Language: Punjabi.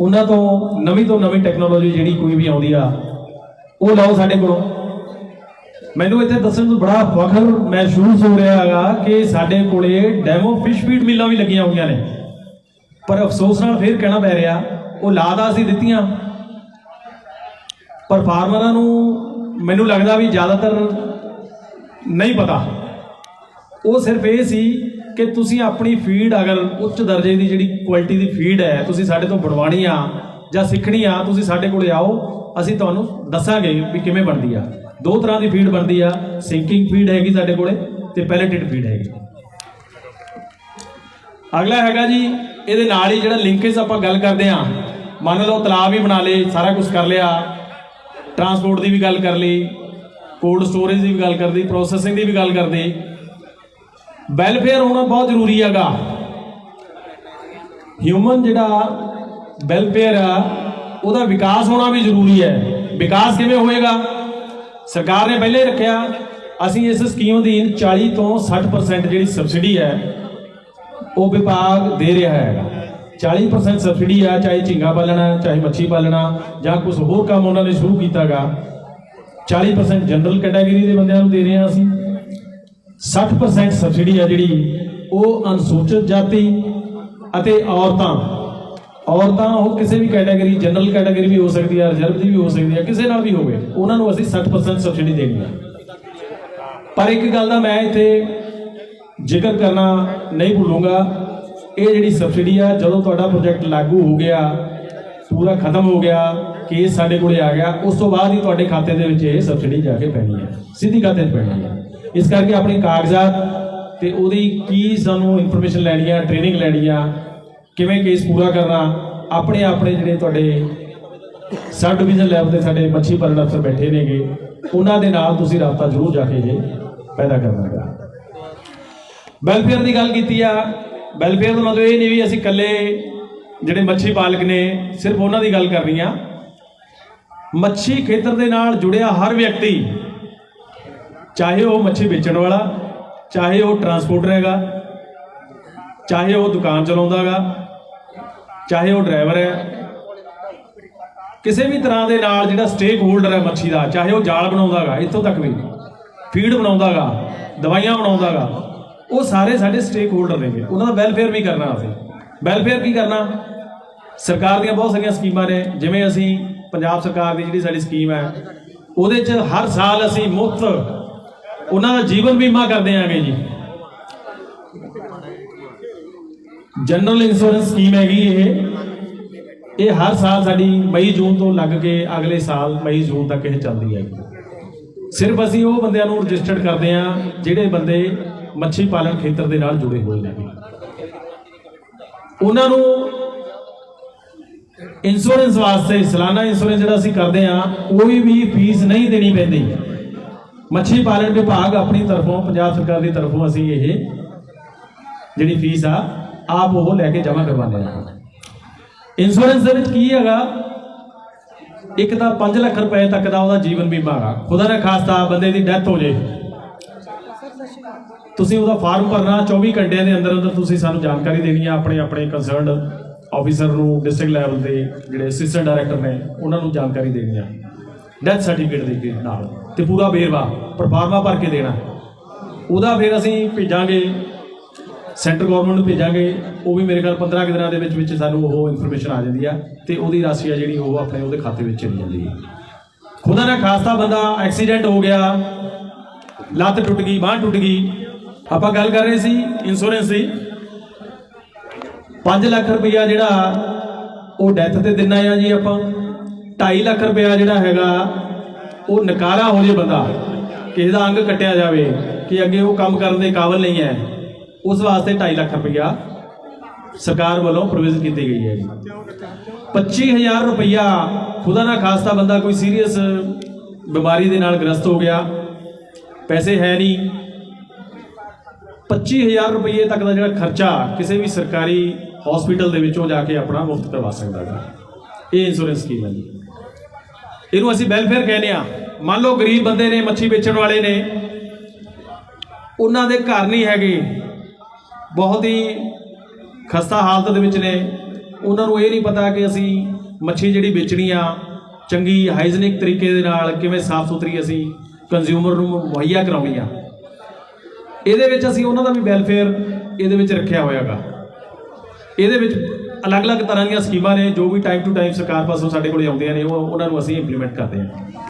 ਉਹਨਾਂ ਤੋਂ ਨਵੀਂ ਤੋਂ ਨਵੀਂ ਟੈਕਨੋਲੋਜੀ ਜਿਹੜੀ ਕੋਈ ਵੀ ਆਉਂਦੀ ਆ, ਉਹ ਲਓ ਸਾਡੇ ਕੋਲੋਂ। ਮੈਨੂੰ ਇੱਥੇ ਦੱਸਣ ਨੂੰ ਬੜਾ ਫਖਰ ਮਹਿਸੂਸ ਹੋ ਰਿਹਾ ਹੈਗਾ ਕਿ ਸਾਡੇ ਕੋਲੇ ਡੈਮੋ ਫਿਸ਼ ਫੀਡ ਮਿੱਲਾਂ ਵੀ ਲੱਗੀਆਂ ਹੋਈਆਂ ਨੇ। ਪਰ ਅਫਸੋਸ ਨਾਲ ਫੇਰ ਕਹਿਣਾ ਪੈ ਰਿਹਾ, ਉਹ ਲਾਦਾ ਅਸੀਂ ਦਿੱਤੀਆਂ। ਪਰ ਫਾਰਮਰਾਂ ਨੂੰ ਮੈਨੂੰ ਲੱਗਦਾ ਵੀ ਜ਼ਿਆਦਾਤਰ ਨਹੀਂ ਪਤਾ। ਉਹ ਸਿਰਫ ਇਹ ਸੀ ਕਿ ਤੁਸੀਂ ਆਪਣੀ ਫੀਡ ਅਗਰ ਉੱਚ ਦਰਜੇ ਦੀ ਜਿਹੜੀ ਕੁਆਲਿਟੀ ਦੀ ਫੀਡ ਹੈ, ਤੁਸੀਂ ਸਾਡੇ ਤੋਂ ਬਣਵਾਣੀ ਆ ਜਾਂ ਸਿੱਖਣੀ ਆ, ਤੁਸੀਂ ਸਾਡੇ ਕੋਲੇ ਆਓ, ਅਸੀਂ ਤੁਹਾਨੂੰ ਦੱਸਾਂਗੇ ਵੀ ਕਿਵੇਂ ਬਣਦੀ ਆ। ਦੋ ਤਰ੍ਹਾਂ ਦੀ ਫੀਡ ਬਣਦੀ ਆ ਸਿੰਕਿੰਗ ਫੀਡ ਹੈਗੀ ਸਾਡੇ ਕੋਲੇ ਤੇ ਪੈਲੇਟਡ ਫੀਡ ਹੈਗੀ। ਅਗਲਾ ਹੈਗਾ ਜੀ, ਇਹਦੇ ਨਾਲ ਹੀ ਜਿਹੜਾ ਲਿੰਕੇਜ ਆਪਾਂ ਗੱਲ ਕਰਦੇ ਆ, ਮੰਨ ਲਓ ਤਲਾਬ ਵੀ ਬਣਾ ਲਏ, ਸਾਰਾ ਕੁਝ ਕਰ ਲਿਆ ਟਰਾਂਸਪੋਰਟ ਦੀ ਵੀ ਗੱਲ ਕਰ ਲਈ ਕੋਲਡ ਸਟੋਰੇਜ ਦੀ ਵੀ ਗੱਲ ਕਰਦੀ ਪ੍ਰੋਸੈਸਿੰਗ ਦੀ ਵੀ ਗੱਲ ਕਰਦੀ ਵੈਲਫੇਅਰ ਹੋਣਾ ਬਹੁਤ ਜ਼ਰੂਰੀ ਹੈਗਾ। ਹਿਊਮਨ ਜਿਹੜਾ ਵੈਲਫੇਅਰ ਆ, ਉਹਦਾ ਵਿਕਾਸ ਹੋਣਾ ਵੀ ਜ਼ਰੂਰੀ ਹੈ। ਵਿਕਾਸ ਕਿਵੇਂ ਹੋਏਗਾ? ਸਰਕਾਰ ਨੇ ਪਹਿਲੇ ਰੱਖਿਆ, ਅਸੀਂ ਇਸ ਸਕੀਮ ਅਧੀਨ 40 ਤੋਂ 60% ਜਿਹੜੀ ਸਬਸਿਡੀ ਹੈ, ਉਹ ਵਿਭਾਗ ਦੇ ਰਿਹਾ ਹੈ। 40% ਸਬਸਿਡੀ ਆ, ਚਾਹੇ ਝੀਂਗਾ ਪਾਲਣਾ, ਚਾਹੇ ਮੱਛੀ ਪਾਲਣਾ, ਜਾਂ ਕੁਝ ਹੋਰ ਕੰਮ ਉਹਨਾਂ ਨੇ ਸ਼ੁਰੂ ਕੀਤਾਗਾ। 40% ਜਨਰਲ ਕੈਟਾਗਰੀ ਦੇ ਬੰਦਿਆਂ ਨੂੰ ਦੇ ਰਹੇ ਹਾਂ ਅਸੀਂ। 60% ਸਬਸਿਡੀ ਆ ਜਿਹੜੀ, ਉਹ ਅਨੁਸੂਚਿਤ ਜਾਤੀ ਅਤੇ ਔਰਤਾਂ। ਔਰਤਾਂ ਉਹ ਕਿਸੇ ਵੀ ਕੈਟਾਗਰੀ ਜਨਰਲ ਕੈਟਾਗਰੀ ਵੀ ਹੋ ਸਕਦੀ ਹੈ ਰਿਜ਼ਰਵ ਦੀ ਵੀ ਹੋ ਸਕਦੀ ਹੈ ਕਿਸੇ ਨਾਲ ਵੀ ਹੋਵੇ, ਉਹਨਾਂ ਨੂੰ ਅਸੀਂ 60% ਸਬਸਿਡੀ ਦੇਣੀ ਹੈ ਪਰ ਇੱਕ ਗੱਲ ਦਾ ਮੈਂ ਇੱਥੇ ਜ਼ਿਕਰ ਕਰਨਾ ਨਹੀਂ ਭੁੱਲੂੰਗਾ, ਇਹ ਜਿਹੜੀ ਸਬਸਿਡੀ ਆ, ਜਦੋਂ ਤੁਹਾਡਾ ਪ੍ਰੋਜੈਕਟ ਲਾਗੂ ਹੋ ਗਿਆ, ਪੂਰਾ ਖਤਮ ਹੋ ਗਿਆ ਕੇਸ ਸਾਡੇ ਕੋਲੇ ਆ ਗਿਆ, ਉਸ ਤੋਂ ਬਾਅਦ ਹੀ ਤੁਹਾਡੇ ਖਾਤੇ ਦੇ ਵਿੱਚ ਇਹ ਸਬਸਿਡੀ ਜਾ ਕੇ ਪੈਣੀ ਹੈ, ਸਿੱਧੀ ਖਾਤੇ 'ਚ ਪੈਣੀ ਹੈ। ਇਸ ਕਰਕੇ ਆਪਣੇ ਕਾਗਜ਼ਾਤ ਤੇ ਉਹਦੀ ਕੀ ਸਾਨੂੰ ਇਨਫੋਰਮੇਸ਼ਨ ਲੈਣੀ ਆ ਟ੍ਰੇਨਿੰਗ ਲੈਣੀ ਆ, ਕਿਵੇਂ ਕੇਸ ਪੂਰਾ ਕਰਨਾ, ਆਪਣੇ ਆਪਣੇ ਜਿਹੜੇ ਤੁਹਾਡੇ ਸਬ ਡਿਵੀਜ਼ਨ ਲੈਵਲ ਤੇ ਸਾਡੇ ਮੱਛੀ ਪਾਲਣ ਅਫਸਰ ਬੈਠੇ ਨੇਗੇ, ਉਹਨਾਂ ਦੇ ਨਾਲ ਤੁਸੀਂ ਰਾਬਤਾ ਜ਼ਰੂਰ ਜਾ ਕੇ ਇਹ ਪੈਦਾ ਕਰਨਾ ਹੈਗਾ। ਵੈਲਫੇਅਰ ਦੀ ਗੱਲ ਕੀਤੀ ਆ ਵੈਲਫੇਅਰ ਦਾ ਮਤਲਬ ਇਹ ਨਹੀਂ ਵੀ ਅਸੀਂ ਇਕੱਲੇ ਜਿਹੜੇ ਮੱਛੀ ਪਾਲਕ ਨੇ, ਸਿਰਫ ਉਹਨਾਂ ਦੀ ਗੱਲ ਕਰਨੀ ਆ ਮੱਛੀ ਖੇਤਰ ਦੇ ਨਾਲ ਜੁੜਿਆ ਹਰ ਵਿਅਕਤੀ, ਚਾਹੇ ਉਹ ਮੱਛੀ ਵੇਚਣ ਵਾਲਾ, ਚਾਹੇ ਉਹ ਟਰਾਂਸਪੋਰਟਰ ਹੈਗਾ, ਚਾਹੇ ਉਹ ਦੁਕਾਨ ਚਲਾਉਂਦਾ ਹੈਗਾ, ਚਾਹੇ ਉਹ ਡਰਾਈਵਰ ਹੈ, ਕਿਸੇ ਵੀ ਤਰ੍ਹਾਂ ਦੇ ਨਾਲ ਜਿਹੜਾ ਸਟੇਕ ਹੋਲਡਰ ਹੈ ਮੱਛੀ ਦਾ, ਚਾਹੇ ਉਹ ਜਾਲ ਬਣਾਉਂਦਾ ਹੈਗਾ, ਇੱਥੋਂ ਤੱਕ ਵੀ, ਫੀਡ ਬਣਾਉਂਦਾ ਹੈਗਾ, ਦਵਾਈਆਂ ਬਣਾਉਂਦਾ ਹੈਗਾ, ਉਹ ਸਾਰੇ ਸਾਡੇ ਸਟੇਕ ਹੋਲਡਰ ਨੇਗੇ ਉਹਨਾਂ ਦਾ ਵੈਲਫੇਅਰ ਵੀ ਕਰਨਾ ਅਸੀਂ। ਵੈਲਫੇਅਰ ਕੀ ਕਰਨਾ? ਸਰਕਾਰ ਦੀਆਂ ਬਹੁਤ ਸਾਰੀਆਂ ਸਕੀਮਾਂ ਨੇ, ਜਿਵੇਂ ਅਸੀਂ ਪੰਜਾਬ ਸਰਕਾਰ ਦੀ ਜਿਹੜੀ ਸਾਡੀ ਸਕੀਮ ਹੈ, ਉਹਦੇ 'ਚ ਹਰ ਸਾਲ ਅਸੀਂ ਮੁਫਤ ਉਹਨਾਂ ਦਾ ਜੀਵਨ ਬੀਮਾ ਕਰਦੇ ਆਂਗੇ ਜੀ। ਜਨਰਲ ਇੰਸ਼ੋਰੈਂਸ ਸਕੀਮ ਹੈਗੀ ਇਹ। ਇਹ ਹਰ ਸਾਲ ਸਾਡੀ ਮਈ, ਜੂਨ ਤੋਂ ਲੱਗ ਕੇ ਅਗਲੇ ਸਾਲ ਮਈ, ਜੂਨ ਤੱਕ ਇਹ ਚੱਲਦੀ ਹੈ ਸਿਰਫ ਅਸੀਂ ਉਹ ਬੰਦਿਆਂ ਨੂੰ ਰਜਿਸਟਰਡ ਕਰਦੇ ਆ ਜਿਹੜੇ ਬੰਦੇ ਮੱਛੀ ਪਾਲਣ ਖੇਤਰ ਦੇ ਨਾਲ ਜੁੜੇ ਹੋਏ ਨੇ। ਉਹਨਾਂ ਨੂੰ ਇੰਸ਼ੋਰੈਂਸ ਵਾਸਤੇ ਸਾਲਾਨਾ ਇੰਸ਼ੋਰੈਂਸ ਜਿਹੜਾ ਅਸੀਂ ਕਰਦੇ ਆ ਕੋਈ ਵੀ ਫੀਸ ਨਹੀਂ ਦੇਣੀ ਪੈਂਦੀ। ਮੱਛੀ ਪਾਲਣ ਵਿਭਾਗ ਆਪਣੀ ਤਰਫੋਂ, ਪੰਜਾਬ ਸਰਕਾਰ ਦੀ ਤਰਫੋਂ ਅਸੀਂ ਇਹ ਜਿਹੜੀ ਫੀਸ ਆ, ਆਪ ਉਹ ਲੈ ਕੇ ਜਮ੍ਹਾਂ ਕਰਵਾਉਂਦੇ ਆ ਇੰਸ਼ੋਰੈਂਸ ਦੇ ਵਿੱਚ ਕੀ ਹੈਗਾ? ਇੱਕ ਤਾਂ 5 ਲੱਖ ਰੁਪਏ ਤੱਕ ਦਾ ਉਹਦਾ ਜੀਵਨ ਬੀਮਾ ਹੈਗਾ। ਖੁਦਾ ਨਾ ਖਾਸਤਾ, ਬੰਦੇ ਦੀ ਡੈਥ ਹੋ ਜੇ। ਤੁਸੀਂ ਉਹਦਾ ਫਾਰਮ ਭਰਨਾ 24 ਘੰਟਿਆਂ ਦੇ ਅੰਦਰ ਅੰਦਰ ਤੁਸੀਂ ਸਾਨੂੰ ਜਾਣਕਾਰੀ ਦੇਣੀ ਆ ਆਪਣੇ ਆਪਣੇ ਕੰਸਰਨਡ ਆਫੀਸਰ ਨੂੰ ਡਿਸਟ੍ਰਿਕਟ ਲੈਵਲ ਤੇ ਜਿਹੜੇ ਅਸਿਸਟੈਂਟ ਡਾਇਰੈਕਟਰ ਨੇ, ਉਹਨਾਂ ਨੂੰ ਜਾਣਕਾਰੀ ਦੇਣੀ ਆ। ਡੈਥ ਸਰਟੀਫਿਕੇਟ ਦੇ ਕੇ ਨਾਲ। ਤੇ ਪੂਰਾ ਵੇਰਵਾ ਪਰਫਾਰਮਾ ਭਰ ਕੇ ਦੇਣਾ। ਉਹਦਾ ਫਿਰ ਅਸੀਂ ਭੇਜਾਂਗੇ ਸੈਂਟਰ ਗਵਰਨਮੈਂਟ ਨੂੰ ਭੇਜਾਂਗੇ। ਉਹ ਵੀ ਮੇਰੇ ਖਿਆਲ 15 ਕੁ ਦਿਨਾਂ ਦੇ ਵਿੱਚ ਵਿੱਚ ਸਾਨੂੰ ਉਹ ਇਨਫੋਰਮੇਸ਼ਨ ਆ ਜਾਂਦੀ ਆ ਤੇ ਉਹਦੀ ਰਾਸ਼ੀ ਆ ਜਿਹੜੀ ਉਹ ਆਪਣੇ ਉਹਦੇ ਖਾਤੇ ਵਿੱਚ ਚਲੀ ਜਾਂਦੀ ਹੈ ਖੁਦਾ ਨਾ ਖਾਸਤਾ ਬੰਦਾ ਐਕਸੀਡੈਂਟ ਹੋ ਗਿਆ, ਲੱਤ ਟੁੱਟ ਗਈ, ਬਾਂਹ ਟੁੱਟ ਗਈ। ਆਪਾਂ ਗੱਲ ਕਰ ਰਹੇ ਸੀ ਇੰਸ਼ੋਰੈਂਸ ਦੀ। 5 ਲੱਖ ਰੁਪਇਆ ਜਿਹੜਾ ਉਹ ਡੈਥ ਤੇ ਦਿੰਨਾ ਆ ਜੀ ਆਪਾਂ। 2.5 ਲੱਖ ਰੁਪਇਆ ਜਿਹੜਾ ਹੈਗਾ, ਉਹ ਨਕਾਰਾ ਹੋ ਜੇ ਬੰਦਾ। ਕਿਸੇ ਦਾ ਅੰਗ ਕੱਟਿਆ ਜਾਵੇ ਕਿ ਅੱਗੇ ਉਹ ਕੰਮ ਕਰਨ ਦੇ ਕਾਬਲ ਨਹੀਂ ਹੈ, ਉਸ ਵਾਸਤੇ 2.5 ਲੱਖ ਰੁਪਇਆ ਸਰਕਾਰ ਵੱਲੋਂ ਪ੍ਰੋਵੀਜ਼ਨ ਕੀਤੀ ਗਈ ਹੈ ਜੀ। 25000 ਰੁਪਇਆ ਖੁਦਾ ਨਾ ਖਾਸਤਾ ਬੰਦਾ ਕੋਈ ਸੀਰੀਅਸ ਬਿਮਾਰੀ ਦੇ ਨਾਲ ਗ੍ਰਸਤ ਹੋ ਗਿਆ। ਪੈਸੇ ਹੈ ਨਹੀਂ। 25000 ਰੁਪਏ ਤੱਕ ਦਾ ਜਿਹੜਾ ਖਰਚਾ ਕਿਸੇ ਵੀ ਸਰਕਾਰੀ ਹਸਪੀਟਲ ਦੇ ਵਿੱਚੋਂ ਜਾ ਕੇ ਆਪਣਾ ਮੁਫਤ ਕਰਵਾ ਸਕਦਾ ਹੈ ਇਹ ਇੰਸ਼ੋਰੈਂਸ ਸਕੀਮ ਹੈ ਜੀ। ਇਹਨੂੰ ਅਸੀਂ ਵੈਲਫੇਅਰ ਕਹਿੰਦੇ ਆ ਮੰਨ ਲਓ ਗਰੀਬ ਬੰਦੇ ਨੇ ਮੱਛੀ ਵੇਚਣ ਵਾਲੇ ਨੇ। ਉਹਨਾਂ ਦੇ ਘਰ ਨਹੀਂ ਹੈਗੇ। ਬਹੁਤ ਹੀ ਖਸਤਾ ਹਾਲਤ ਦੇ ਵਿੱਚ ਨੇ। ਉਹਨਾਂ ਨੂੰ ਇਹ ਨਹੀਂ ਪਤਾ ਕਿ ਅਸੀਂ ਮੱਛੀ ਜਿਹੜੀ ਵੇਚਣੀ ਆ, ਚੰਗੀ ਹਾਈਜੀਨਿਕ ਤਰੀਕੇ ਦੇ ਨਾਲ ਕਿਵੇਂ ਸਾਫ਼ ਸੁਥਰੀ ਅਸੀਂ ਕੰਜ਼ਿਊਮਰ ਨੂੰ ਮੁਹੱਈਆ ਕਰਾਉਣੀ ਆ। ਇਹਦੇ ਵਿੱਚ ਅਸੀਂ ਉਹਨਾਂ ਦਾ ਵੀ ਵੈਲਫੇਅਰ ਇਹਦੇ ਵਿੱਚ ਰੱਖਿਆ ਹੋਇਆਗਾ ਇਹਦੇ ਵਿੱਚ ਅਲੱਗ-ਅਲੱਗ ਤਰ੍ਹਾਂ ਦੀਆਂ ਸਕੀਮਾਂ ਨੇ, ਜੋ ਵੀ ਟਾਈਮ ਟੂ ਟਾਈਮ ਸਰਕਾਰ ਪਾਸੋਂ ਸਾਡੇ ਕੋਲੇ ਆਉਂਦੀਆਂ ਨੇ, ਉਹ ਉਹਨਾਂ ਨੂੰ ਅਸੀਂ ਇੰਪਲੀਮੈਂਟ ਕਰਦੇ ਹਾਂ।